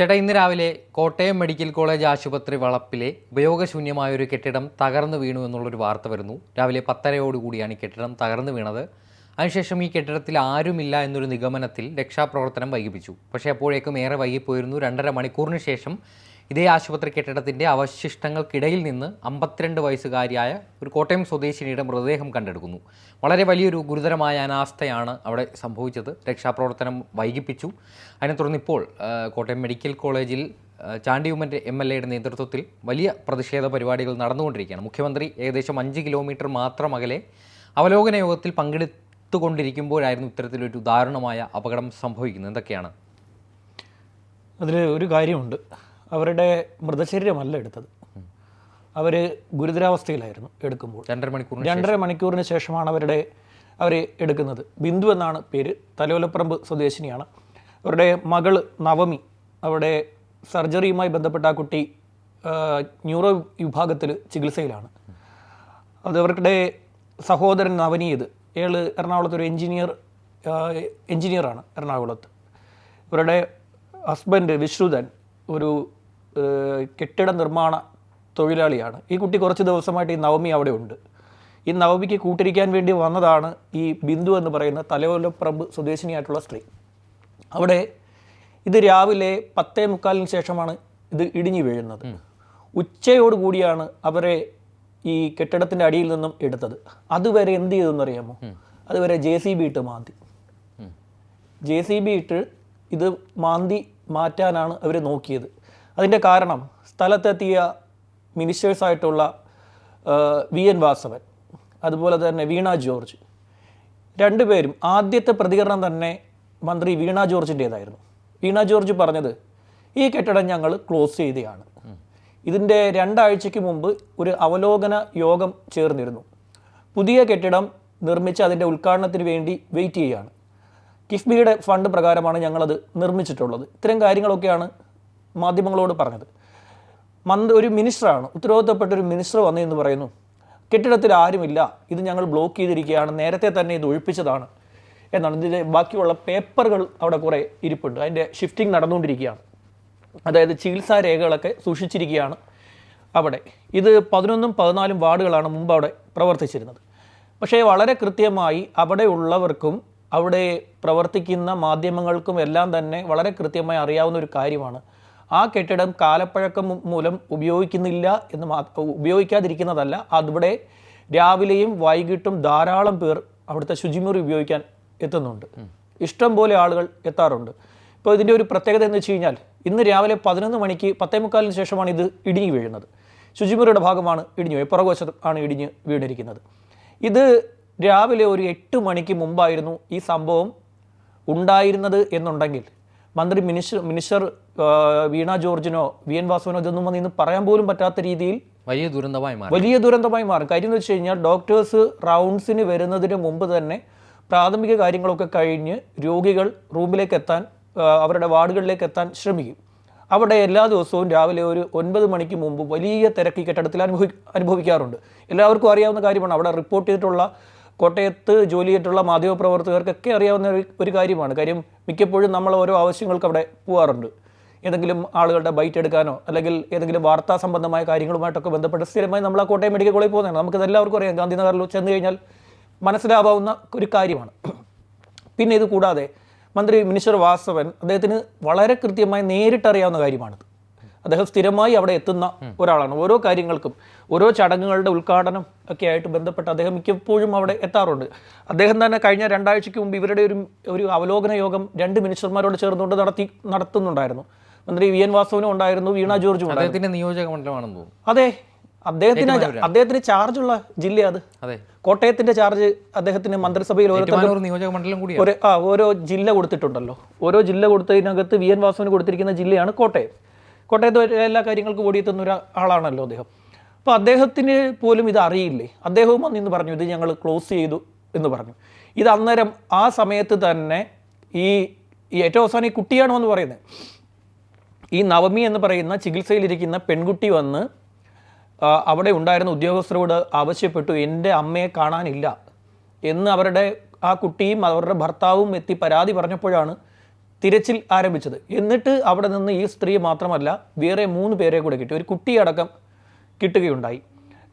ചേട്ടാ ഇന്ന് രാവിലെ കോട്ടയം മെഡിക്കൽ കോളേജ് ആശുപത്രി വളപ്പിലെ ഉപയോഗശൂന്യമായ ഒരു കെട്ടിടം തകർന്നു വീണു എന്നുള്ളൊരു വാർത്ത വരുന്നു. രാവിലെ പത്തരയോടുകൂടിയാണ് ഈ കെട്ടിടം തകർന്നു വീണത്. അതിനുശേഷം ഈ കെട്ടിടത്തിൽ ആരുമില്ല എന്നൊരു നിഗമനത്തിൽ രക്ഷാപ്രവർത്തനം വൈകിപ്പിച്ചു. പക്ഷേ അപ്പോഴേക്കും ഏറെ വൈകിപ്പോയിരുന്നു. രണ്ടര മണിക്കൂറിന് ശേഷം ഇതേ ആശുപത്രി കെട്ടിടത്തിന്റെ അവശിഷ്ടങ്ങൾക്കിടയിൽ നിന്ന് അമ്പത്തിരണ്ട് വയസ്സുകാരിയായ ഒരു കോട്ടയം സ്വദേശിനിയുടെ മൃതദേഹം കണ്ടെടുക്കുന്നു. വളരെ വലിയൊരു ഗുരുതരമായ അനാസ്ഥയാണ് അവിടെ സംഭവിച്ചത്. രക്ഷാപ്രവർത്തനം വൈകിപ്പിച്ചു. അതിനെ തുടർന്ന് ഇപ്പോൾ കോട്ടയം മെഡിക്കൽ കോളേജിൽ ചാണ്ടി ഉമ്മന്റെ എം എൽ എയുടെ നേതൃത്വത്തിൽ വലിയ പ്രതിഷേധ പരിപാടികൾ നടന്നുകൊണ്ടിരിക്കുകയാണ്. മുഖ്യമന്ത്രി ഏകദേശം അഞ്ച് കിലോമീറ്റർ മാത്രം അകലെ അവലോകന യോഗത്തിൽ പങ്കെടുത്തുകൊണ്ടിരിക്കുമ്പോഴായിരുന്നു ഇത്തരത്തിലൊരു ദാരുണമായ അപകടം സംഭവിക്കുന്നത്. എന്തൊക്കെയാണ്? അതിൽ ഒരു കാര്യമുണ്ട്. അവരുടെ മൃതശരീരമല്ല എടുത്തത്. അവർ ഗുരുതരാവസ്ഥയിലായിരുന്നു എടുക്കുമ്പോൾ. രണ്ടര മണിക്കൂർ രണ്ടര മണിക്കൂറിന് ശേഷമാണ് അവരുടെ അവർ എടുക്കുന്നത്. ബിന്ദു എന്നാണ് പേര്. തലോലപ്പറമ്പ് സ്വദേശിനിയാണ്. അവരുടെ മകൾ നവമി അവിടെ സർജറിയുമായി ബന്ധപ്പെട്ട ആ കുട്ടി ന്യൂറോ വിഭാഗത്തിൽ ചികിത്സയിലാണ്. അത് അവരുടെ സഹോദരൻ നവനീത് ഏൾ എറണാകുളത്ത് ഒരു എഞ്ചിനീയർ എഞ്ചിനീയറാണ് എറണാകുളത്ത്. ഇവരുടെ ഹസ്ബൻഡ് വിശ്രുതൻ ഒരു കെട്ടിട നിർമ്മാണ തൊഴിലാളിയാണ്. ഈ കുട്ടി കുറച്ച് ദിവസമായിട്ട് ഈ നവമി അവിടെ ഉണ്ട്. ഈ നവമിക്ക് കൂട്ടിരിക്കാൻ വേണ്ടി വന്നതാണ് ഈ ബിന്ദു എന്ന് പറയുന്ന തലയോലപ്പറമ്പ് സ്വദേശിനിയായിട്ടുള്ള സ്ത്രീ. അവിടെ ഇത് രാവിലെ പത്തേ മുക്കാലിന് ശേഷമാണ് ഇത് ഇടിഞ്ഞു വീഴുന്നത്. ഉച്ചയോട് കൂടിയാണ് അവരെ ഈ കെട്ടിടത്തിന്റെ അടിയിൽ നിന്നും എടുത്തത്. അതുവരെ എന്ത് ചെയ്തെന്ന് അറിയാമോ? അതുവരെ ജെ സി ബി ഇട്ട് മാന്തി. ജെ സി ബി ഇട്ട് ഇത് മാന്തി മാറ്റാനാണ് അവർ നോക്കിയത്. അതിന്റെ കാരണം സ്ഥലത്തെത്തിയ മിനിസ്റ്റേഴ്സായിട്ടുള്ള വി എൻ വാസവൻ അതുപോലെ തന്നെ വീണ ജോർജ് രണ്ടുപേരും ആദ്യത്തെ പ്രതികരണം തന്നെ മന്ത്രി വീണ ജോർജിന്റേതായിരുന്നു. വീണ ജോർജ് പറഞ്ഞത് ഈ കെട്ടിടം ഞങ്ങൾ ക്ലോസ് ചെയ്തതാണ് ഇതിന്റെ രണ്ടാഴ്ചയ്ക്ക് മുമ്പ് ഒരു അവലോകന യോഗം ചേർന്നിരുന്നു. പുതിയ കെട്ടിടം നിർമ്മിച്ച് അതിന്റെ ഉദ്ഘാടനത്തിന് വേണ്ടി വെയിറ്റ് ചെയ്യുകയാണ് കിഫ്ബിയുടെ ഫണ്ട് പ്രകാരമാണ് ഞങ്ങളത് നിർമ്മിച്ചിട്ടുള്ളത്. ഇത്തരം കാര്യങ്ങളൊക്കെയാണ് മാധ്യമങ്ങളോട് പറഞ്ഞത്. മന്ത്രി ഒരു മിനിസ്റ്ററാണ്. ഉത്തരവാദിത്തപ്പെട്ട ഒരു മിനിസ്റ്റർ വന്നു എന്ന് പറയുന്നു. കെട്ടിടത്തിൽ ആരുമില്ല. ഇത് ഞങ്ങൾ ബ്ലോക്ക് ചെയ്തിരിക്കുകയാണ്. നേരത്തെ തന്നെ ഇത് ഒഴിപ്പിച്ചതാണ് എന്നാണ്. ഇതിന്റെ ബാക്കിയുള്ള പേപ്പറുകൾ അവിടെ കുറേ ഇരിപ്പുണ്ട്. അതിന്റെ ഷിഫ്റ്റിംഗ് നടന്നുകൊണ്ടിരിക്കുകയാണ്. അതായത് ചികിത്സാ രേഖകളൊക്കെ സൂക്ഷിച്ചിരിക്കുകയാണ് അവിടെ. ഇത് പതിനൊന്നും പതിനാലും വാർഡുകളാണ് മുമ്പ് അവിടെ പ്രവർത്തിച്ചിരുന്നത്. പക്ഷേ വളരെ കൃത്യമായി അവിടെ ഉള്ളവർക്കും അവിടെ പ്രവർത്തിക്കുന്ന മാധ്യമങ്ങൾക്കും എല്ലാം തന്നെ വളരെ കൃത്യമായി അറിയാവുന്ന ഒരു കാര്യമാണ്. ആ കെട്ടിടം കാലപ്പഴക്കം മൂലം ഉപയോഗിക്കുന്നില്ല എന്ന് ഉപയോഗിക്കാതിരിക്കുന്നതല്ല. അവിടെ രാവിലെയും വൈകിട്ടും ധാരാളം പേർ അവിടുത്തെ ശുചിമുറി ഉപയോഗിക്കാൻ എത്തുന്നുണ്ട്. ഇഷ്ടം പോലെ ആളുകൾ എത്താറുണ്ട്. ഇപ്പോൾ ഇതിന്റെ ഒരു പ്രത്യേകത എന്ന് വെച്ച് കഴിഞ്ഞാൽ ഇന്ന് രാവിലെ പതിനൊന്ന് മണിക്ക് പത്തേ മുക്കാലിന് ശേഷമാണ് ഇത് ഇടിഞ്ഞു വീഴുന്നത്. ശുചിമുറിയുടെ ഭാഗമാണ് ഇടിഞ്ഞു വീഴുന്നത്. പുറകുവശത്ത് ആണ് ഇടിഞ്ഞ് വീണിരിക്കുന്നത്. ഇത് രാവിലെ ഒരു എട്ട് മണിക്ക് മുമ്പായിരുന്നു ഈ സംഭവം ഉണ്ടായിരുന്നത് എന്നുണ്ടെങ്കിൽ മന്ത്രി മിനിസ്റ്റർ മിനിസ്റ്റർ വീണ ജോർജിനോ വി എൻ വാസുവിനോ ഇതൊന്നും വന്ന് ഇന്ന് പറയാൻ പോലും പറ്റാത്ത രീതിയിൽ വലിയ ദുരന്തമായി മാറും. വലിയ ദുരന്തമായി മാറും. കാര്യം എന്ന് വെച്ച് കഴിഞ്ഞാൽ ഡോക്ടേഴ്സ് റൗണ്ട്സിന് വരുന്നതിന് മുമ്പ് തന്നെ പ്രാഥമിക കാര്യങ്ങളൊക്കെ കഴിഞ്ഞ് രോഗികൾ റൂമിലേക്ക് എത്താൻ അവരുടെ വാർഡുകളിലേക്ക് എത്താൻ ശ്രമിക്കും. അവിടെ എല്ലാ ദിവസവും രാവിലെ ഒരു ഒൻപത് മണിക്ക് മുമ്പ് വലിയ തിരക്ക് കെട്ടിടത്തിൽ അനുഭവി അനുഭവിക്കാറുണ്ട്. എല്ലാവർക്കും അറിയാവുന്ന കാര്യമാണ്. അവിടെ റിപ്പോർട്ട് ചെയ്തിട്ടുള്ള കോട്ടയത്ത് ജോലി ചെയ്തിട്ടുള്ള മാധ്യമപ്രവർത്തകർക്കൊക്കെ അറിയാവുന്ന ഒരു ഒരു കാര്യമാണ്. കാര്യം മിക്കപ്പോഴും നമ്മൾ ഓരോ ആവശ്യങ്ങൾക്ക് അവിടെ പോകാറുണ്ട് ഏതെങ്കിലും ആളുകളുടെ ബൈറ്റ് എടുക്കാനോ അല്ലെങ്കിൽ ഏതെങ്കിലും വാർത്താ സംബന്ധമായ കാര്യങ്ങളുമായിട്ടൊക്കെ ബന്ധപ്പെട്ട് സ്ഥിരമായി നമ്മൾ ആ കോട്ടയം മെഡിക്കൽ കോളേജിൽ പോകുന്നതാണ്. നമുക്കിത് എല്ലാവർക്കും അറിയാം. ഗാന്ധിനഗറിൽ ചെന്ന് കഴിഞ്ഞാൽ മനസ്സിലാവാവുന്ന ഒരു കാര്യമാണ്. പിന്നെ ഇത് കൂടാതെ മന്ത്രി മിനിസ്റ്റർ വാസവൻ അദ്ദേഹത്തിന് വളരെ കൃത്യമായി നേരിട്ടറിയാവുന്ന കാര്യമാണിത്. അദ്ദേഹം സ്ഥിരമായി അവിടെ എത്തുന്ന ഒരാളാണ്. ഓരോ കാര്യങ്ങൾക്കും ഓരോ ചടങ്ങുകളുടെ ഉദ്ഘാടനം ഒക്കെ ആയിട്ട് ബന്ധപ്പെട്ട് അദ്ദേഹം മിക്കപ്പോഴും അവിടെ എത്താറുണ്ട്. അദ്ദേഹം തന്നെ കഴിഞ്ഞ രണ്ടാഴ്ചയ്ക്ക് മുമ്പ് ഇവരുടെ ഒരു ഒരു അവലോകന യോഗം രണ്ട് മിനിസ്റ്റർമാരോട് ചേർന്നുകൊണ്ട് നടത്തി നടത്തുന്നുണ്ടായിരുന്നു. മന്ത്രി വി എൻ വാസവനും ഉണ്ടായിരുന്നു വീണ ജോർജും അദ്ദേഹത്തിന്റെ നിയോജക മണ്ഡലമാണെന്ന് തോന്നുന്നു. അതെ. അദ്ദേഹത്തിന് അദ്ദേഹത്തിന് ചാർജുള്ള ജില്ല അത്. കോട്ടയത്തിന്റെ ചാർജ് അദ്ദേഹത്തിന് മന്ത്രിസഭയിൽ ഓരോ ഒരു ആ ജില്ല കൊടുത്തിട്ടുണ്ടല്ലോ. ഓരോ ജില്ല കൊടുത്തതിനകത്ത് വി എൻ വാസുവിന് കൊടുത്തിരിക്കുന്ന ജില്ലയാണ് കോട്ടയം. കോട്ടയത്ത് എല്ലാ കാര്യങ്ങൾക്കും ഓടിയെത്തുന്ന ഒരു ആളാണല്ലോ അദ്ദേഹം. അപ്പോൾ അദ്ദേഹത്തിന് പോലും ഇത് അറിയില്ലേ? അദ്ദേഹവും അന്ന് ഇന്ന് പറഞ്ഞു ഇത് ഞങ്ങൾ ക്ലോസ് ചെയ്തു എന്ന് പറഞ്ഞു. ഇത് അന്നേരം ആ സമയത്ത് തന്നെ ഈ ഈ ഏറ്റവും അവസാനം ഈ കുട്ടിയാണോ എന്ന് പറയുന്നത്. ഈ നവമി എന്ന് പറയുന്ന ചികിത്സയിലിരിക്കുന്ന പെൺകുട്ടി വന്ന് അവിടെ ഉണ്ടായിരുന്ന ഉദ്യോഗസ്ഥരോട് ആവശ്യപ്പെട്ടു എന്റെ അമ്മയെ കാണാനില്ല. എന്ന് അവരുടെ ആ കുട്ടിയും അവരുടെ ഭർത്താവും എത്തി പരാതി പറഞ്ഞപ്പോഴാണ് തിരച്ചിൽ ആരംഭിച്ചത്. എന്നിട്ട് അവിടെ നിന്ന് ഈ സ്ത്രീ മാത്രമല്ല വേറെ മൂന്ന് പേരെ കൂടെ കിട്ടി. ഒരു കുട്ടിയടക്കം കിട്ടുകയുണ്ടായി.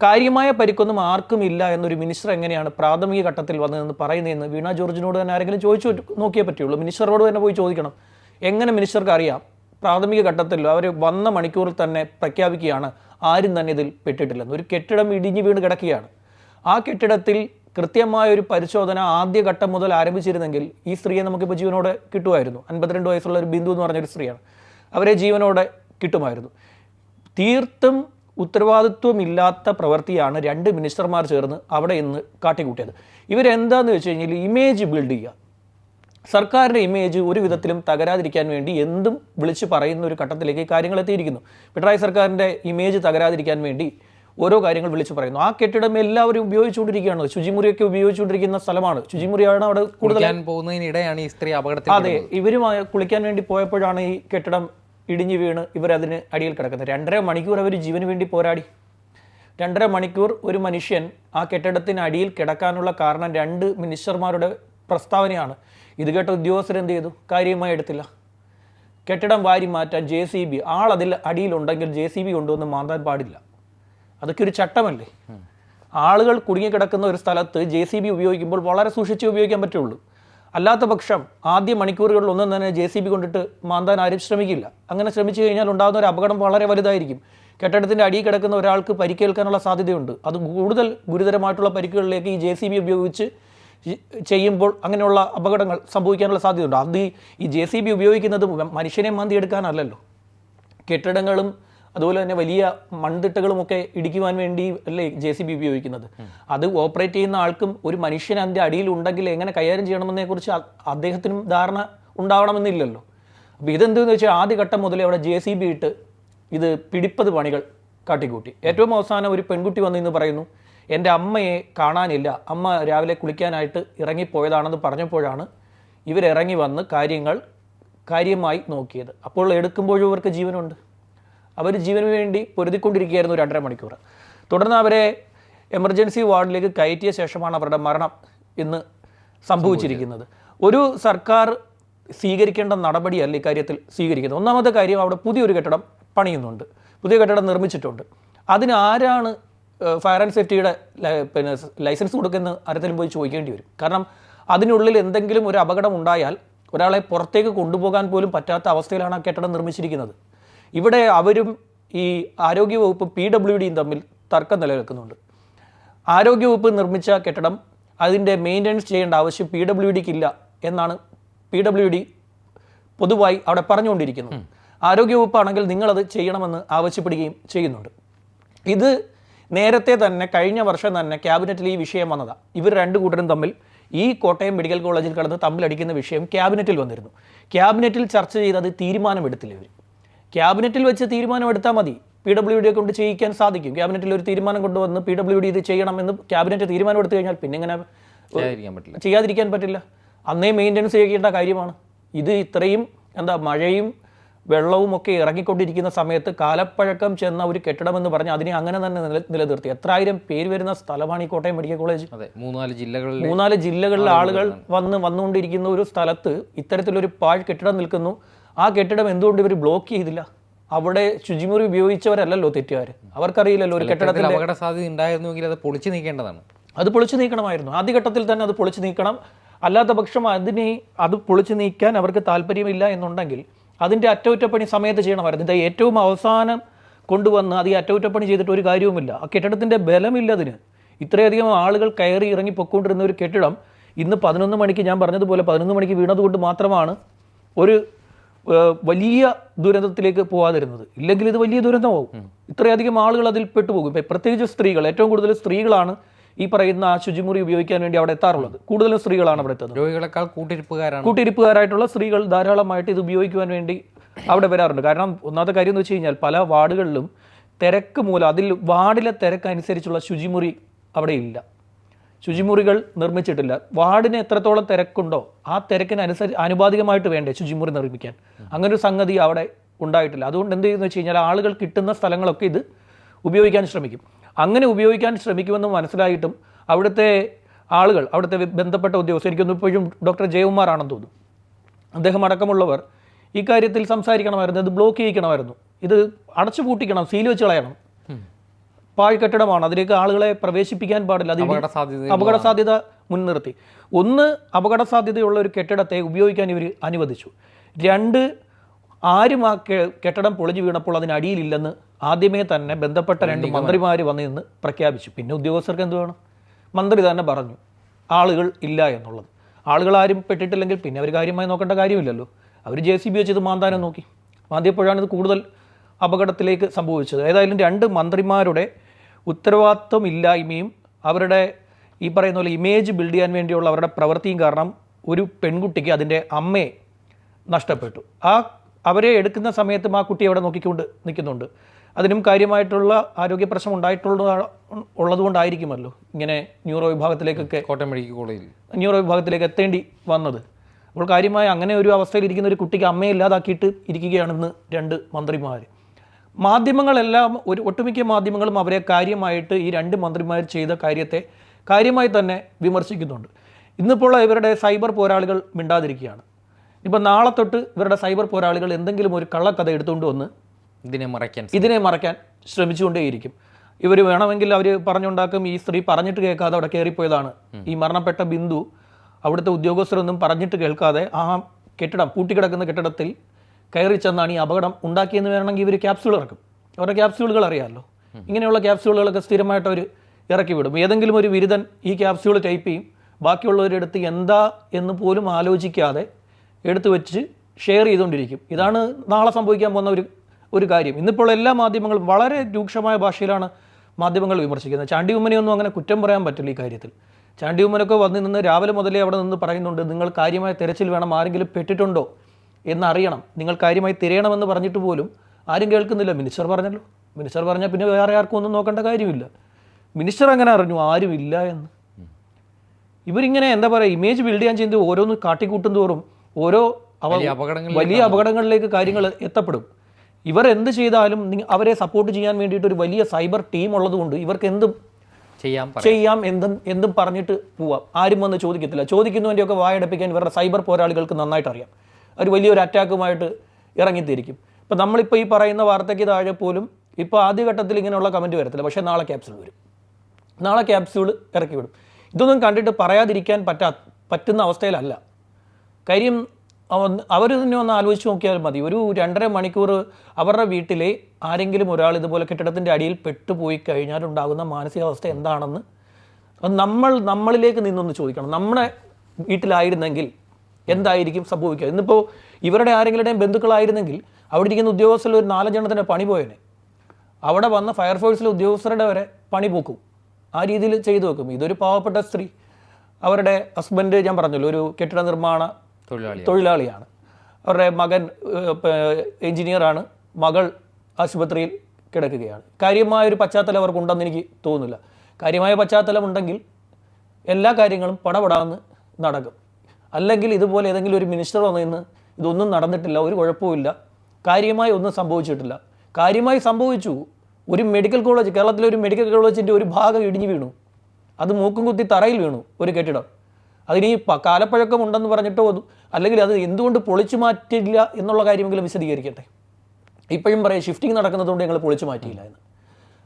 കാര്യമായ പരിക്കൊന്നും ആർക്കും ഇല്ല എന്നൊരു മിനിസ്റ്റർ എങ്ങനെയാണ് പ്രാഥമിക ഘട്ടത്തിൽ വന്നതെന്ന് പറയുന്നതെന്ന് വീണ ജോർജിനോട് തന്നെ ആരെങ്കിലും ചോദിച്ചു നോക്കിയേ പറ്റുള്ളൂ. മിനിസ്റ്ററോട് തന്നെ പോയി ചോദിക്കണം. എങ്ങനെ മിനിസ്റ്റർക്ക് അറിയാം? പ്രാഥമിക ഘട്ടത്തിൽ അവർ വന്ന മണിക്കൂറിൽ തന്നെ പ്രഖ്യാപിക്കുകയാണ് ആരും തന്നെ ഇതിൽ പെട്ടിട്ടില്ലെന്ന്. ഒരു കെട്ടിടം ഇടിഞ്ഞു വീണ് കിടക്കുകയാണ്. ആ കെട്ടിടത്തിൽ കൃത്യമായ ഒരു പരിശോധന ആദ്യഘട്ടം മുതൽ ആരംഭിച്ചിരുന്നെങ്കിൽ ഈ സ്ത്രീയെ നമുക്കിപ്പോൾ ജീവനോടെ കിട്ടുമായിരുന്നു. അൻപത്തിരണ്ട് വയസ്സുള്ള ഒരു ബിന്ദു എന്ന് പറഞ്ഞൊരു സ്ത്രീയാണ്. അവരെ ജീവനോടെ കിട്ടുമായിരുന്നു. തീർത്തും ഉത്തരവാദിത്വമില്ലാത്ത പ്രവൃത്തിയാണ് രണ്ട് മിനിസ്റ്റർമാർ ചേർന്ന് അവിടെ ഇന്ന് കാട്ടിക്കൂട്ടിയത്. ഇവരെന്താന്ന് വെച്ച് കഴിഞ്ഞാൽ ഇമേജ് ബിൽഡ് ചെയ്യുക. സർക്കാരിന്റെ ഇമേജ് ഒരു വിധത്തിലും തകരാതിരിക്കാൻ വേണ്ടി എന്തും വിളിച്ച് പറയുന്ന ഒരു ഘട്ടത്തിലേക്ക് കാര്യങ്ങൾ എത്തിയിരിക്കുന്നു. പിണറായി സർക്കാരിന്റെ ഇമേജ് തകരാതിരിക്കാൻ വേണ്ടി ഓരോ കാര്യങ്ങൾ വിളിച്ച് പറയുന്നു. ആ കെട്ടിടം എല്ലാവരും ഉപയോഗിച്ചുകൊണ്ടിരിക്കുകയാണ്. ശുചിമുറിയൊക്കെ ഉപയോഗിച്ചുകൊണ്ടിരിക്കുന്ന സ്ഥലമാണ്. ശുചിമുറിയാണ് അവിടെ കൂടുതൽ പോകുന്നതിനിടെയാണ് ഈ സ്ത്രീ അപകടത്തിൽ അതെ ഇവരും കുളിക്കാൻ വേണ്ടി പോയപ്പോഴാണ് ഈ കെട്ടിടം ഇടിഞ്ഞു വീണ് ഇവരതിന് അടിയിൽ കിടക്കുന്നത്. രണ്ടര മണിക്കൂർ അവർ ജീവന് വേണ്ടി പോരാടി. രണ്ടര മണിക്കൂർ ഒരു മനുഷ്യൻ ആ കെട്ടിടത്തിന് അടിയിൽ കിടക്കാനുള്ള കാരണം രണ്ട് മിനിസ്റ്റർമാരുടെ പ്രസ്താവനയാണ്. ഇത് കേട്ട ഉദ്യോഗസ്ഥരെന്ത് ചെയ്തു? കാര്യമായി എടുത്തില്ല. കെട്ടിടം വാരി മാറ്റാൻ ജെ സി ബി ആളതിൽ അടിയിലുണ്ടെങ്കിൽ ജെ സി ബി കൊണ്ടുവന്ന് മാന്താൻ പാടില്ല. അതൊക്കെ ഒരു ചട്ടമല്ലേ? ആളുകൾ കുടുങ്ങിക്കിടക്കുന്ന ഒരു സ്ഥലത്ത് ജെ സി ബി ഉപയോഗിക്കുമ്പോൾ വളരെ സൂക്ഷിച്ച് ഉപയോഗിക്കാൻ പറ്റുള്ളൂ. അല്ലാത്ത പക്ഷം ആദ്യ മണിക്കൂറുകളിൽ ഒന്നും തന്നെ ജെ സി ബി കൊണ്ടിട്ട് മാന്താൻ ആരും ശ്രമിക്കില്ല. അങ്ങനെ ശ്രമിച്ചു കഴിഞ്ഞാൽ ഉണ്ടാകുന്ന ഒരു അപകടം വളരെ വലുതായിരിക്കും. കെട്ടിടത്തിന്റെ അടിയിൽ കിടക്കുന്ന ഒരാൾക്ക് പരിക്കേൽക്കാനുള്ള സാധ്യതയുണ്ട്. അത് കൂടുതൽ ഗുരുതരമായിട്ടുള്ള പരിക്കുകളിലേക്ക് ഈ ജെ സി ബി ഉപയോഗിച്ച് ചെയ്യുമ്പോൾ അങ്ങനെയുള്ള അപകടങ്ങൾ സംഭവിക്കാനുള്ള സാധ്യതയുണ്ട്. അത് ഈ- ജെ സി ബി ഉപയോഗിക്കുന്നത് മനുഷ്യനെ മാന്തിയെടുക്കാനല്ലല്ലോ. കെട്ടിടങ്ങളും അതുപോലെ തന്നെ വലിയ മൺതിട്ടകളും ഒക്കെ ഇടിക്കുവാൻ വേണ്ടി അല്ലേ ജെ സി ബി ഉപയോഗിക്കുന്നത്. അത് ഓപ്പറേറ്റ് ചെയ്യുന്ന ആൾക്കും ഒരു മനുഷ്യൻ അതിന്റെ അടിയിൽ ഉണ്ടെങ്കിൽ എങ്ങനെ കൈകാര്യം ചെയ്യണമെന്നതിനെക്കുറിച്ച് അദ്ദേഹത്തിനും ധാരണ ഉണ്ടാവണമെന്നില്ലല്ലോ. അപ്പോൾ ഇതെന്തെന്ന് വെച്ചാൽ ആദ്യഘട്ടം മുതലേ അവിടെ ജെ സി ബി ഇട്ട് ഇത് പിടിപ്പത് പണികൾ കാട്ടിക്കൂട്ടി. ഏറ്റവും അവസാനം ഒരു പെൺകുട്ടി വന്ന് ഇന്ന് പറയുന്നു എന്റെ അമ്മയെ കാണാനില്ല. അമ്മ രാവിലെ കുളിക്കാനായിട്ട് ഇറങ്ങിപ്പോയതാണെന്ന് പറഞ്ഞപ്പോഴാണ് ഇവരിറങ്ങി വന്ന് കാര്യങ്ങൾ കാര്യമായി നോക്കിയത്. അപ്പോൾ എടുക്കുമ്പോഴും ഇവർക്ക് ജീവനുണ്ട്. അവർ ജീവന് വേണ്ടി പൊരുതിക്കൊണ്ടിരിക്കുകയായിരുന്നു ഒരു രണ്ടര മണിക്കൂർ. തുടർന്ന് അവരെ എമർജൻസി വാർഡിലേക്ക് കയറ്റിയ ശേഷമാണ് അവരുടെ മരണം ഇന്ന് സംഭവിച്ചിരിക്കുന്നത്. ഒരു സർക്കാർ സ്വീകരിക്കേണ്ട നടപടിയല്ല ഇക്കാര്യത്തിൽ സ്വീകരിക്കുന്നത്. ഒന്നാമത്തെ കാര്യം അവിടെ പുതിയൊരു കെട്ടിടം പണിയുന്നുണ്ട്. പുതിയ കെട്ടിടം നിർമ്മിച്ചിട്ടുണ്ട്. അതിന് ആരാണ് ഏഹ്, ഫയർ ആൻഡ് സേഫ്റ്റിയുടെ പിന്നെ ലൈസൻസ് കൊടുക്കുന്ന ആരെങ്കിലും പോയി ചോദിക്കേണ്ടി വരും. കാരണം അതിനുള്ളിൽ എന്തെങ്കിലും ഒരു അപകടം ഉണ്ടായാൽ ഒരാളെ പുറത്തേക്ക് കൊണ്ടുപോകാൻ പോലും പറ്റാത്ത അവസ്ഥയിലാണ് ആ കെട്ടിടം നിർമ്മിച്ചിരിക്കുന്നത്. ഇവിടെ അവരും ഈ ആരോഗ്യവകുപ്പ് പി ഡബ്ല്യു ഡിയും തമ്മിൽ തർക്കം നിലനിൽക്കുന്നുണ്ട്. ആരോഗ്യവകുപ്പ് നിർമ്മിച്ച കെട്ടിടം അതിന്റെ മെയിന്റനൻസ് ചെയ്യേണ്ട ആവശ്യം പി ഡബ്ല്യു ഡിക്ക് ഇല്ല എന്നാണ് പി ഡബ്ല്യു ഡി പൊതുവായി അവിടെ പറഞ്ഞുകൊണ്ടിരിക്കുന്നത്. ആരോഗ്യവകുപ്പാണെങ്കിൽ നിങ്ങളത് ചെയ്യണമെന്ന് ആവശ്യപ്പെടുകയും ചെയ്യുന്നുണ്ട്. ഇത് നേരത്തെ തന്നെ കഴിഞ്ഞ വർഷം തന്നെ ക്യാബിനറ്റിൽ ഈ വിഷയം വന്നതാണ് ഇവർ രണ്ട് കൂട്ടരും തമ്മിൽ ഈ കോട്ടയം മെഡിക്കൽ കോളേജിൽ കടന്ന് തമ്മിലടിക്കുന്ന വിഷയം ക്യാബിനറ്റിൽ വന്നിരുന്നു. ക്യാബിനറ്റിൽ ചർച്ച ചെയ്ത് അത് തീരുമാനമെടുത്തില്ല ഇവർ. ക്യാബിനറ്റിൽ വെച്ച് തീരുമാനമെടുത്താൽ മതി. പി ഡബ്ല്യു ഡിയെ കൊണ്ട് ചെയ്യിക്കാൻ സാധിക്കും. ക്യാബിനറ്റിൽ ഒരു തീരുമാനം കൊണ്ടുവന്ന് പി ഡബ്ല്യു ഡി ഇത് ചെയ്യണമെന്ന് ക്യാബിനറ്റ് തീരുമാനം എടുത്തു കഴിഞ്ഞാൽ പിന്നെ ഇങ്ങനെ ചെയ്യാതിരിക്കാൻ പറ്റില്ല. ചെയ്യാതിരിക്കാൻ പറ്റില്ല. അന്നേ മെയിന്റനൻസ് ചെയ്യേണ്ട കാര്യമാണ്. ഇത് ഇത്രയും എന്താ മഴയും വെള്ളവും ഒക്കെ ഇറങ്ങിക്കൊണ്ടിരിക്കുന്ന സമയത്ത് കാലപ്പഴക്കം ചെന്ന ഒരു കെട്ടിടമെന്ന് പറഞ്ഞ് അതിനെ അങ്ങനെ തന്നെ നിലനിർത്തി. എത്രായിരം പേര് വരുന്ന സ്ഥലമാണ് ഈ കോട്ടയം മെഡിക്കൽ കോളേജ്. മൂന്നാൽ ജില്ലകളിൽ മൂന്നാൽ ജില്ലകളിലെ ആളുകൾ വന്ന് വന്നുകൊണ്ടിരിക്കുന്ന ഒരു സ്ഥലത്ത് ഇത്തരത്തിലൊരു പാഴ് കെട്ടിടം നിൽക്കുന്നു. ആ കെട്ടിടം എന്തുകൊണ്ട് ഇവർ ബ്ലോക്ക് ചെയ്തില്ല? അവിടെ ശുചിമുറി ഉപയോഗിച്ചവരല്ലല്ലോ തെറ്റുകാർ അവർക്കറിയില്ലല്ലോ ഒരു കെട്ടിടത്തിൽ അപകട സാധ്യത ഉണ്ടായിരുന്നുവെങ്കിൽ അത് പൊളിച്ചു നീക്കേണ്ടതാണ്. അത് പൊളിച്ചു നീക്കണമായിരുന്നു. ആദ്യഘട്ടത്തിൽ തന്നെ അത് പൊളിച്ചു നീക്കണം. അല്ലാത്ത പക്ഷം അതിനെ അത് പൊളിച്ചു നീക്കാൻ അവർക്ക് താല്പര്യമില്ല എന്നുണ്ടെങ്കിൽ അതിന്റെ അറ്റകുറ്റപ്പണി സമയത്ത് ചെയ്യണമായിരുന്നു. ഇത് ഏറ്റവും അവസാനം കൊണ്ടുവന്ന് അത് ഈ അറ്റകുറ്റപ്പണി ചെയ്തിട്ട് ഒരു കാര്യവുമില്ല. ആ കെട്ടിടത്തിന്റെ ബലമില്ല അതിന് ഇത്രയധികം ആളുകൾ കയറി ഇറങ്ങി പൊക്കൊണ്ടിരുന്ന ഒരു കെട്ടിടം ഇന്ന് പതിനൊന്ന് മണിക്ക് ഞാൻ പറഞ്ഞതുപോലെ പതിനൊന്ന് മണിക്ക് വീണതുകൊണ്ട് മാത്രമാണ് ഒരു വലിയ ദുരന്തത്തിലേക്ക് പോകാതിരുന്നത് ഇല്ലെങ്കിൽ ഇത് വലിയ ദുരന്തമാവും. ഇത്രയധികം ആളുകൾ അതിൽ പെട്ടുപോകും. പ്രത്യേകിച്ച് സ്ത്രീകൾ ഏറ്റവും കൂടുതൽ സ്ത്രീകളാണ് ഈ പറയുന്ന ആ ശുചിമുറി ഉപയോഗിക്കാൻ വേണ്ടി അവിടെ എത്താറുള്ളത്? കൂടുതലും സ്ത്രീകളാണ് അവിടെ എത്തുന്നത്. രോഗികളെക്കാൾ കൂട്ടിരിപ്പുകാരാണ്. കൂട്ടിരിപ്പുകാരായിട്ടുള്ള സ്ത്രീകൾ ധാരാളമായിട്ട് ഇത് ഉപയോഗിക്കുവാൻ വേണ്ടി അവിടെ വരാറുണ്ട്. കാരണം ഒന്നാമത്തെ കാര്യം എന്ന് വെച്ച് കഴിഞ്ഞാൽ പല വാർഡുകളിലും തിരക്ക് മൂലം അതിൽ വാർഡിലെ തിരക്ക് അനുസരിച്ചുള്ള ശുചിമുറി അവിടെ ഇല്ല. ശുചിമുറികൾ നിർമ്മിച്ചിട്ടില്ല. വാർഡിന് എത്രത്തോളം തിരക്കുണ്ടോ ആ തിരക്കിന് അനുസരി ആനുപാതികമായിട്ട് വേണ്ടേ ശുചിമുറി നിർമ്മിക്കാൻ. അങ്ങനെ ഒരു സംഗതി അവിടെ ഉണ്ടായിട്ടില്ല. അതുകൊണ്ട് എന്ത് ചെയ്യുന്നു വെച്ച് കഴിഞ്ഞാൽ ആളുകൾ കിട്ടുന്ന സ്ഥലങ്ങളൊക്കെ ഇത് ഉപയോഗിക്കാൻ ശ്രമിക്കും. അങ്ങനെ ഉപയോഗിക്കാൻ ശ്രമിക്കുമെന്ന് മനസ്സിലായിട്ടും അവിടുത്തെ ആളുകൾ അവിടുത്തെ ബന്ധപ്പെട്ട ഉദ്യോഗസ്ഥർ എനിക്കൊന്നും ഇപ്പോഴും ഡോക്ടർ ജയകുമാർ ആണെന്ന് തോന്നുന്നു. അദ്ദേഹം അടക്കമുള്ളവർ ഈ കാര്യത്തിൽ സംസാരിക്കണമായിരുന്നു ഇത് ബ്ലോക്ക് ചെയ്യിക്കണമായിരുന്നു. ഇത് അടച്ചു പൂട്ടിക്കണം സീൽ വെച്ച് കളയണം. പാഴ് കെട്ടിടമാണ് അതിലേക്ക് ആളുകളെ പ്രവേശിപ്പിക്കാൻ പാടില്ല അത് അപകട സാധ്യത മുൻനിർത്തി. ഒന്ന് അപകട സാധ്യതയുള്ള ഒരു കെട്ടിടത്തെ ഉപയോഗിക്കാൻ ഇവർ അനുവദിച്ചു. രണ്ട് ആരും ആ കെട്ടിടം പൊളിഞ്ഞു വീണപ്പോൾ അതിനടിയിലില്ലെന്ന് ആദ്യമേ തന്നെ ബന്ധപ്പെട്ട രണ്ട് മന്ത്രിമാർ വന്ന് നിന്ന് പ്രഖ്യാപിച്ചു. പിന്നെ ഉദ്യോഗസ്ഥർക്ക് എന്ത് വേണം? മന്ത്രി തന്നെ പറഞ്ഞു ആളുകൾ ഇല്ല എന്നുള്ളത്. ആളുകൾ ആരും പെട്ടിട്ടില്ലെങ്കിൽ പിന്നെ അവർ കാര്യമായി നോക്കേണ്ട കാര്യമില്ലല്ലോ. അവർ ജെ സി ബി വെച്ച് ഇത് മാന്താനം നോക്കി. മാന്തിയപ്പോഴാണ് ഇത് കൂടുതൽ അപകടത്തിലേക്ക് സംഭവിച്ചത്. ഏതായാലും രണ്ട് മന്ത്രിമാരുടെ ഉത്തരവാദിത്വം ഇല്ലായ്മയും അവരുടെ ഈ പറയുന്ന പോലെ ഇമേജ് ബിൽഡ് ചെയ്യാൻ വേണ്ടിയുള്ള അവരുടെ പ്രവൃത്തിയും കാരണം ഒരു പെൺകുട്ടിക്ക് അതിന്റെ അമ്മയെ നഷ്ടപ്പെട്ടു. ആ അവരെ എടുക്കുന്ന സമയത്തും ആ കുട്ടി അവിടെ നോക്കിക്കൊണ്ട് നിൽക്കുന്നുണ്ട്. അതിനും കാര്യമായിട്ടുള്ള ആരോഗ്യ പ്രശ്നം ഉണ്ടായിട്ടുള്ള ഉള്ളതുകൊണ്ടായിരിക്കുമല്ലോ ഇങ്ങനെ ന്യൂറോ വിഭാഗത്തിലേക്കൊക്കെ കോട്ടയം മെഡിക്കൽ കോളേജിൽ. ന്യൂറോ വിഭാഗത്തിലേക്ക് എത്തേണ്ടി വന്നത്. അപ്പോൾ കാര്യമായ അങ്ങനെ ഒരു അവസ്ഥയിൽ ഇരിക്കുന്ന ഒരു കുട്ടിക്ക് അമ്മയെ ഇല്ലാതാക്കിയിട്ട് ഇരിക്കുകയാണെന്ന് രണ്ട് മന്ത്രിമാർ. മാധ്യമങ്ങളെല്ലാം ഒരു ഒട്ടുമിക്ക മാധ്യമങ്ങളും അവരെ കാര്യമായിട്ട് ഈ രണ്ട് മന്ത്രിമാർ ചെയ്ത കാര്യത്തെ കാര്യമായി തന്നെ വിമർശിക്കുന്നുണ്ട്. ഇന്നിപ്പോൾ ഇവരുടെ സൈബർ പോരാളികൾ മിണ്ടാതിരിക്കുകയാണ്. ഇപ്പം നാളെ തൊട്ട് ഇവരുടെ സൈബർ പോരാളികൾ എന്തെങ്കിലും ഒരു കള്ളക്കഥ എടുത്തുകൊണ്ട് വന്ന് ഇതിനെ മറയ്ക്കാൻ ഇതിനെ മറയ്ക്കാൻ ശ്രമിച്ചുകൊണ്ടേയിരിക്കും. ഇവർ വേണമെങ്കിൽ അവർ പറഞ്ഞുണ്ടാക്കും ഈ സ്ത്രീ പറഞ്ഞിട്ട് കേൾക്കാതെ അവിടെ കയറിപ്പോയതാണ്. ഈ മരണപ്പെട്ട ബിന്ദു അവിടുത്തെ ഉദ്യോഗസ്ഥരൊന്നും പറഞ്ഞിട്ട് കേൾക്കാതെ ആ കെട്ടിടം പൂട്ടിക്കിടക്കുന്ന കെട്ടിടത്തിൽ കയറി ചെന്നാണ് ഈ അപകടം ഉണ്ടാക്കിയെന്ന് വേണമെങ്കിൽ ഇവർ ക്യാപ്സ്യൂൾ ഇറക്കും. അവരുടെ ക്യാപ്സ്യൂളുകൾ അറിയാമല്ലോ. ഇങ്ങനെയുള്ള ക്യാപ്സ്യൂളുകളൊക്കെ സ്ഥിരമായിട്ട് അവർ ഇറക്കി വിടും. ഏതെങ്കിലും ഒരു ബിരുദൻ ഈ ക്യാപ്സ്യൂൾ ടൈപ്പ് ചെയ്യും. ബാക്കിയുള്ളവരെടുത്ത് എന്താ എന്ന് പോലും ആലോചിക്കാതെ എടുത്തു വെച്ച് ഷെയർ ചെയ്തുകൊണ്ടിരിക്കും. ഇതാണ് നാളെ സംഭവിക്കാൻ പോകുന്ന ഒരു ഒരു കാര്യം. ഇന്നിപ്പോൾ എല്ലാ മാധ്യമങ്ങളും വളരെ രൂക്ഷമായ ഭാഷയിലാണ് മാധ്യമങ്ങൾ വിമർശിക്കുന്നത്. ചാണ്ടി ഉമ്മനെയൊന്നും അങ്ങനെ കുറ്റം പറയാൻ പറ്റില്ല ഈ കാര്യത്തിൽ. ചാണ്ടി ഉമ്മനൊക്കെ വന്ന് നിന്ന് രാവിലെ മുതലേ അവിടെ നിന്ന് പറയുന്നുണ്ട് നിങ്ങൾ കാര്യമായ തിരച്ചിൽ വേണം ആരെങ്കിലും പെട്ടിട്ടുണ്ടോ എന്നറിയണം. നിങ്ങൾ കാര്യമായി തിരയണമെന്ന് പറഞ്ഞിട്ട് പോലും ആരും കേൾക്കുന്നില്ല. മിനിസ്റ്റർ പറഞ്ഞല്ലോ. മിനിസ്റ്റർ പറഞ്ഞാൽ പിന്നെ വേറെ ആർക്കും ഒന്നും നോക്കേണ്ട കാര്യമില്ല. മിനിസ്റ്റർ അങ്ങനെ അറിഞ്ഞു ആരുമില്ല എന്ന്. ഇവരിങ്ങനെ എന്താ പറയുക ഇമേജ് ബിൽഡ് ചെയ്യാൻ ചെയ്യുന്നത് ഓരോന്ന് കാട്ടിക്കൂട്ടും തോറും ഓരോ വലിയ അപകടങ്ങൾ വലിയ അപകടങ്ങളിലേക്ക് കാര്യങ്ങൾ എത്തപ്പെടും. ഇവർ എന്ത് ചെയ്താലും അവരെ സപ്പോർട്ട് ചെയ്യാൻ വേണ്ടിയിട്ട് ഒരു വലിയ സൈബർ ടീം ഉള്ളതുകൊണ്ട് ഇവർക്ക് എന്തും ചെയ്യാം ചെയ്യാം എന്തും എന്തും പറഞ്ഞിട്ട് പോവാം. ആരും വന്ന് ചോദിക്കത്തില്ല. ചോദിക്കുന്നതിന്റെയൊക്കെ വായടപ്പിക്കാൻ ഇവരുടെ സൈബർ പോരാളികൾക്ക് നന്നായിട്ട് അറിയാം. ഒരു വലിയൊരു അറ്റാക്കുമായിട്ട് ഇറങ്ങിത്തിരിക്കും. ഇപ്പം നമ്മളിപ്പോൾ ഈ പറയുന്ന വാർത്തയ്ക്ക് താഴെ പോലും ഇപ്പോൾ ആദ്യഘട്ടത്തിൽ ഇങ്ങനെയുള്ള കമന്റ് വരത്തില്ല. പക്ഷേ നാളെ ക്യാപ്സ്യൂൾ വരും. നാളെ ക്യാപ്സ്യൂൾ ഇറക്കി വിടും. ഇതൊന്നും കണ്ടിട്ട് പറയാതിരിക്കാൻ പറ്റാ പറ്റുന്ന അവസ്ഥയിലല്ല. കാര്യം അവർ തന്നെ ഒന്ന് ആലോചിച്ച് നോക്കിയാൽ മതി. ഒരു രണ്ടര മണിക്കൂർ അവരുടെ വീട്ടിലെ ആരെങ്കിലും ഒരാൾ ഇതുപോലെ കെട്ടിടത്തിന്റെ അടിയിൽ പെട്ടുപോയി കഴിഞ്ഞാൽ ഉണ്ടാകുന്ന മാനസികാവസ്ഥ എന്താണെന്ന് അത് നമ്മൾ നമ്മളിലേക്ക് നിന്നൊന്ന് ചോദിക്കണം. നമ്മുടെ വീട്ടിലായിരുന്നെങ്കിൽ എന്തായിരിക്കും സംഭവിക്കുക? ഇന്നിപ്പോൾ ഇവരുടെ ആരെങ്കിലും ബന്ധുക്കളായിരുന്നെങ്കിൽ അവിടെ ഇരിക്കുന്ന ഉദ്യോഗസ്ഥരിൽ ഒരു നാലഞ്ചെണ്ണത്തിന്റെ പണി പോയനെ. അവിടെ വന്ന ഫയർഫോഴ്സിലെ ഉദ്യോഗസ്ഥരുടെ വരെ പണി പോക്കും. ആ രീതിയിൽ ചെയ്തു വെക്കും. ഇതൊരു പാവപ്പെട്ട സ്ത്രീ. അവരുടെ ഹസ്ബൻഡ് ഞാൻ പറഞ്ഞല്ലോ ഒരു കെട്ടിട നിർമ്മാണ തൊഴിലാളിയാണ്. അവരുടെ മകൻ എഞ്ചിനീയറാണ് മകൾ ആശുപത്രിയിൽ കിടക്കുകയാണ്. കാര്യമായ ഒരു പശ്ചാത്തലം അവർക്കുണ്ടെന്ന് എനിക്ക് തോന്നുന്നില്ല. കാര്യമായ പശ്ചാത്തലം ഉണ്ടെങ്കിൽ എല്ലാ കാര്യങ്ങളും പടപടാന്ന് നടക്കും. അല്ലെങ്കിൽ ഇതുപോലെ ഏതെങ്കിലും ഒരു മിനിസ്റ്റർ വന്നു നിന്ന് ഇതൊന്നും നടന്നിട്ടില്ല ഒരു കുഴപ്പമില്ല കാര്യമായി ഒന്നും സംഭവിച്ചിട്ടില്ല. കാര്യമായി സംഭവിച്ചു. ഒരു മെഡിക്കൽ കോളേജ് കേരളത്തിലെ ഒരു മെഡിക്കൽ കോളേജിന്റെ ഒരു ഭാഗം ഇടിഞ്ഞു വീണു. അത് മൂക്കും കുത്തി തറയിൽ വീണു ഒരു കെട്ടിടം. അതിന് ഈ കാലപ്പഴക്കം ഉണ്ടെന്ന് പറഞ്ഞിട്ടോ അല്ലെങ്കിൽ അത് എന്തുകൊണ്ട് പൊളിച്ചു മാറ്റില്ല എന്നുള്ള കാര്യമെങ്കിലും വിശദീകരിക്കട്ടെ. ഇപ്പോഴും പറയാം ഷിഫ്റ്റിംഗ് നടക്കുന്നതുകൊണ്ട് ഞങ്ങൾ പൊളിച്ചു മാറ്റിയില്ല എന്ന്.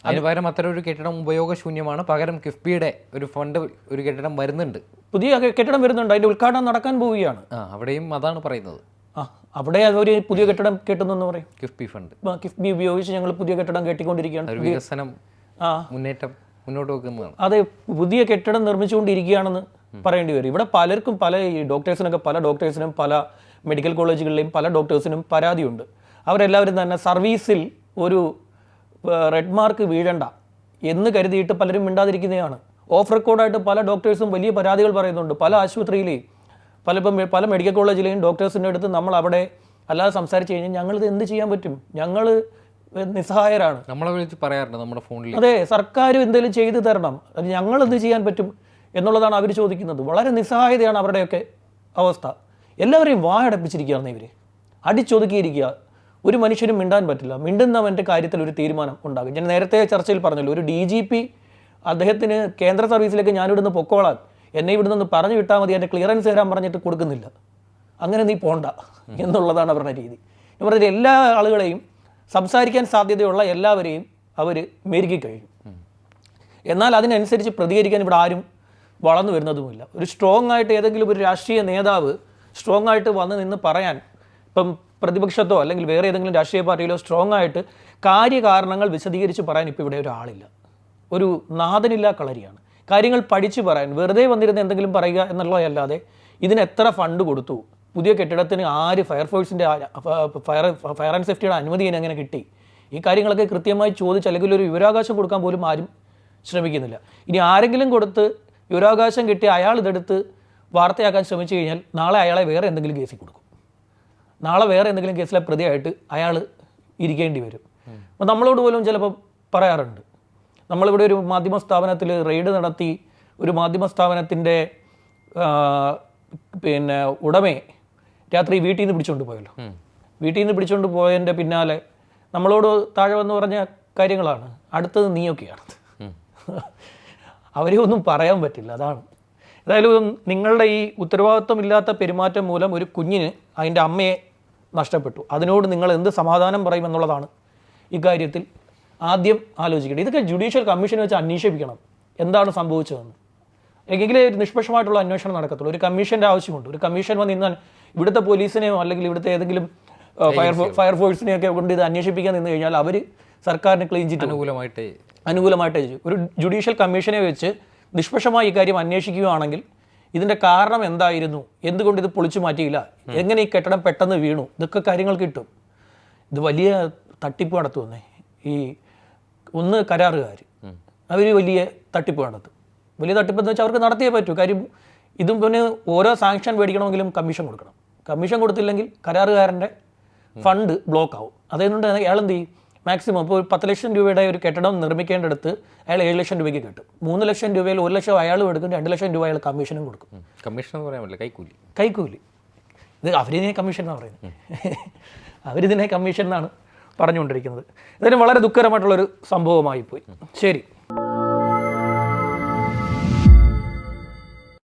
അതിന് പകരം അത്തരം ഒരു കെട്ടിടം ഉപയോഗശൂന്യമാണ്. പകരം കിഫ്ബിയുടെ ഒരു ഫണ്ട് ഒരു കെട്ടിടം വരുന്നുണ്ട്. പുതിയ കെട്ടിടം വരുന്നുണ്ട്. അതിന്റെ ഉദ്ഘാടനം നടക്കാൻ പോവുകയാണ്. ആ അവിടെയും അതാണ് പറയുന്നത്. ആ അവിടെ ഒരു പുതിയ കെട്ടിടം കെട്ടുന്നു എന്ന് പറയും. കിഫ്ബി ഫണ്ട്. കിഫ്ബി ഉപയോഗിച്ച് ഞങ്ങൾ പുതിയ കെട്ടിടം കെട്ടിക്കൊണ്ടിരിക്കുകയാണ്. ഒരു വികസനം ആ. മുന്നേറ്റം മുന്നോട്ട് വെക്കുന്നതാണ്. അതെ പുതിയ കെട്ടിടം നിർമ്മിച്ചുകൊണ്ടിരിക്കുകയാണെന്ന് പറയേണ്ടി വരും. ഇവിടെ പലർക്കും പല ഈ ഡോക്ടേഴ്സിനൊക്കെ പല ഡോക്ടേഴ്സിനും പല മെഡിക്കൽ കോളേജുകളിലെയും പല ഡോക്ടേഴ്സിനും പരാതിയുണ്ട്. അവരെല്ലാവരും തന്നെ സർവീസിൽ ഒരു റെഡ് മാർക്ക് വീഴണ്ട എന്ന് കരുതിയിട്ട് പലരും മിണ്ടാതിരിക്കുന്നതാണ്. ഓഫ് റെക്കോർഡായിട്ട് പല ഡോക്ടേഴ്സും വലിയ പരാതികൾ പറയുന്നുണ്ട്. പല ആശുപത്രിയിലെയും പല ഇപ്പം പല മെഡിക്കൽ കോളേജിലെയും ഡോക്ടേഴ്സിന്റെ അടുത്ത് നമ്മൾ അവിടെ അല്ലാതെ സംസാരിച്ച് കഴിഞ്ഞാൽ ഞങ്ങളിത് എന്ത് ചെയ്യാൻ പറ്റും? ഞങ്ങൾ നിസ്സഹായരാണ്. നമ്മളെ വിളിച്ച് പറയാറുണ്ട് നമ്മുടെ ഫോണിൽ. അതെ സർക്കാർ എന്തെങ്കിലും ചെയ്തു തരണം. അത് ഞങ്ങൾ എന്ത് ചെയ്യാൻ പറ്റും? എന്നുള്ളതാണ് അവർ ചോദിക്കുന്നത്. വളരെ നിസ്സഹായതയാണ് അവരുടെയൊക്കെ അവസ്ഥ. എല്ലാവരെയും വായടപ്പിച്ചിരിക്കുകയാണ് ഇവർ അടിച്ചൊതുക്കിയിരിക്കുക. ഒരു മനുഷ്യനും മിണ്ടാൻ പറ്റില്ല. മിണ്ടുന്നവന്റെ കാര്യത്തിൽ ഒരു തീരുമാനം ഉണ്ടാകും. ഞാൻ നേരത്തെ ചർച്ചയിൽ പറഞ്ഞല്ലോ ഒരു ഡി ജി പി അദ്ദേഹത്തിന് കേന്ദ്ര സർവീസിലേക്ക് ഞാനിവിടുന്ന് പൊക്കോളാൻ എന്നെ ഇവിടുന്ന് ഒന്ന് പറഞ്ഞു വിട്ടാൽ മതി എന്റെ ക്ലിയറൻസ് തരാൻ പറഞ്ഞിട്ട് കൊടുക്കുന്നില്ല. അങ്ങനെ നീ പോണ്ട എന്നുള്ളതാണ് അവരുടെ രീതി. ഞാൻ പറഞ്ഞത് എല്ലാ ആളുകളെയും സംസാരിക്കാൻ സാധ്യതയുള്ള എല്ലാവരെയും അവർ മെരുക്കി കഴിഞ്ഞു. എന്നാൽ അതിനനുസരിച്ച് പ്രതികരിക്കാൻ ഇവിടെ ആരും വളർന്നു വരുന്നതുമില്ല. ഒരു സ്ട്രോങ് ആയിട്ട് ഏതെങ്കിലും ഒരു രാഷ്ട്രീയ നേതാവ് സ്ട്രോങ് ആയിട്ട് വന്ന് നിന്ന് പറയാൻ ഇപ്പം പ്രതിപക്ഷത്തോ അല്ലെങ്കിൽ വേറെ ഏതെങ്കിലും രാഷ്ട്രീയ പാർട്ടിയിലോ സ്ട്രോങ് ആയിട്ട് കാര്യകാരണങ്ങൾ വിശദീകരിച്ച് പറയാൻ ഇപ്പോൾ ഇവിടെ ഒരാളില്ല. ഒരു നാഥനില്ല കളരിയാണ്. കാര്യങ്ങൾ പഠിച്ചു പറയാൻ വെറുതെ വന്നിരുന്ന് എന്തെങ്കിലും പറയുക എന്നുള്ളതല്ലാതെ ഇതിന് എത്ര ഫണ്ട് കൊടുത്തു പുതിയ കെട്ടിടത്തിന് ആര് ഫയർഫോഴ്സിന്റെ ഫയർ ഫയർ ആൻഡ് സേഫ്റ്റിയുടെ അനുമതി എങ്ങനെ കിട്ടി ഈ കാര്യങ്ങളൊക്കെ കൃത്യമായി ചോദിച്ച് അല്ലെങ്കിൽ ഒരു വിവരാവകാശം കൊടുക്കാൻ പോലും ആരും ശ്രമിക്കുന്നില്ല. ഇനി ആരെങ്കിലും കൊടുത്ത് വിവരാവകാശം കിട്ടി അയാൾ ഇതെടുത്ത് വാർത്തയാക്കാൻ ശ്രമിച്ചു കഴിഞ്ഞാൽ നാളെ അയാളെ വേറെ എന്തെങ്കിലും കേസിൽ കൊടുക്കും. നാളെ വേറെ എന്തെങ്കിലും കേസിലെ പ്രതിയായിട്ട് അയാൾ ഇരിക്കേണ്ടി വരും. അപ്പോൾ നമ്മളോട് പോലും ചിലപ്പോൾ പറയാറുണ്ട്. നമ്മളിവിടെ ഒരു മാധ്യമ സ്ഥാപനത്തിൽ റെയ്ഡ് നടത്തി ഒരു മാധ്യമ സ്ഥാപനത്തിന്റെ പിന്നെ ഉടമയെ രാത്രി വീട്ടിൽ നിന്ന് പിടിച്ചുകൊണ്ട് പോയല്ലോ. വീട്ടിൽ നിന്ന് പിടിച്ചുകൊണ്ട് പോയതിന്റെ പിന്നാലെ നമ്മളോട് താഴെ വന്ന് പറഞ്ഞ കാര്യങ്ങളാണ്. അടുത്തത് നീയൊക്കെയാണ്. അവരെ ഒന്നും പറയാൻ പറ്റില്ല അതാണ്. ഏതായാലും നിങ്ങളുടെ ഈ ഉത്തരവാദിത്വമില്ലാത്ത പെരുമാറ്റം മൂലം ഒരു കുഞ്ഞിന് അതിന്റെ അമ്മയെ നഷ്ടപ്പെട്ടു. അതിനോട് നിങ്ങൾ എന്ത് സമാധാനം പറയും എന്നുള്ളതാണ് ഇക്കാര്യത്തിൽ ആദ്യം ആലോചിക്കേണ്ടത്. ഇതൊക്കെ ജുഡീഷ്യൽ കമ്മീഷൻ വെച്ച് അന്വേഷിപ്പിക്കണം. എന്താണ് സംഭവിച്ചതെന്ന്. എങ്കിലേ ഒരു നിഷ്പക്ഷമായിട്ടുള്ള അന്വേഷണം നടക്കത്തുള്ളൂ. ഒരു കമ്മീഷന്റെ ആവശ്യമുണ്ട്. ഒരു കമ്മീഷൻ വന്ന് ഇന്ന് ഇവിടുത്തെ പോലീസിനെയോ അല്ലെങ്കിൽ ഇവിടുത്തെ ഏതെങ്കിലും ഫയർ ഫയർഫോഴ്സിനെയൊക്കെ കൊണ്ട് ഇത് അന്വേഷിപ്പിക്കാൻ നിന്ന് കഴിഞ്ഞാൽ അവർ സർക്കാരിന് ക്ലീൻ ചിറ്റ് അനുകൂലമായിട്ട് അനുകൂലമായിട്ട് ഒരു ജുഡീഷ്യൽ കമ്മീഷനെ വെച്ച് നിഷ്പക്ഷമായി ഇക്കാര്യം കാര്യം അന്വേഷിക്കുകയാണെങ്കിൽ ഇതിന്റെ കാരണം എന്തായിരുന്നു? എന്തുകൊണ്ട് ഇത് പൊളിച്ചു മാറ്റിയില്ല? എങ്ങനെ ഈ കെട്ടിടം പെട്ടെന്ന് വീണു? ഇതൊക്കെ കാര്യങ്ങൾ കിട്ടും. ഇത് വലിയ തട്ടിപ്പ് നടത്തുമെന്നേ. ഈ ഒന്ന് കരാറുകാർ. അവർ വലിയ തട്ടിപ്പ് നടത്തും. വലിയ തട്ടിപ്പ് എന്ന് വെച്ചാൽ അവർക്ക് നടത്തിയേ പറ്റൂ. കാര്യം ഇതും പിന്നെ ഓരോ സാങ്ഷൻ മേടിക്കണമെങ്കിലും കമ്മീഷൻ കൊടുക്കണം. കമ്മീഷൻ കൊടുത്തില്ലെങ്കിൽ കരാറുകാരന്റെ ഫണ്ട് ബ്ലോക്ക് ആവും. അതുകൊണ്ട് അയാൾ എന്ത് ചെയ്യും? മാക്സിമം ഇപ്പോൾ ഒരു പത്ത് ലക്ഷം രൂപയുടെ ഒരു കെട്ടിടം നിർമ്മിക്കേണ്ടടുത്ത് അയാൾ ഏഴ് ലക്ഷം രൂപയ്ക്ക് കിട്ടും. മൂന്ന് ലക്ഷം രൂപയിൽ ഒരു ലക്ഷം അയാളും എടുക്കും രണ്ട് ലക്ഷം രൂപ അയാൾ കമ്മീഷനും കൊടുക്കും. കമ്മീഷൻ എന്ന് പറയാൻ പറ്റില്ല കൈക്കൂലി. കൈക്കൂലി. ഇത് അവരിതിനെ കമ്മീഷൻ എന്നാണ് പറയുന്നത്. അവരിതിനെ കമ്മീഷൻ എന്നാണ് പറഞ്ഞുകൊണ്ടിരിക്കുന്നത്. ഇതിന് വളരെ ദുഃഖകരമായിട്ടുള്ളൊരു സംഭവമായി പോയി ശരി.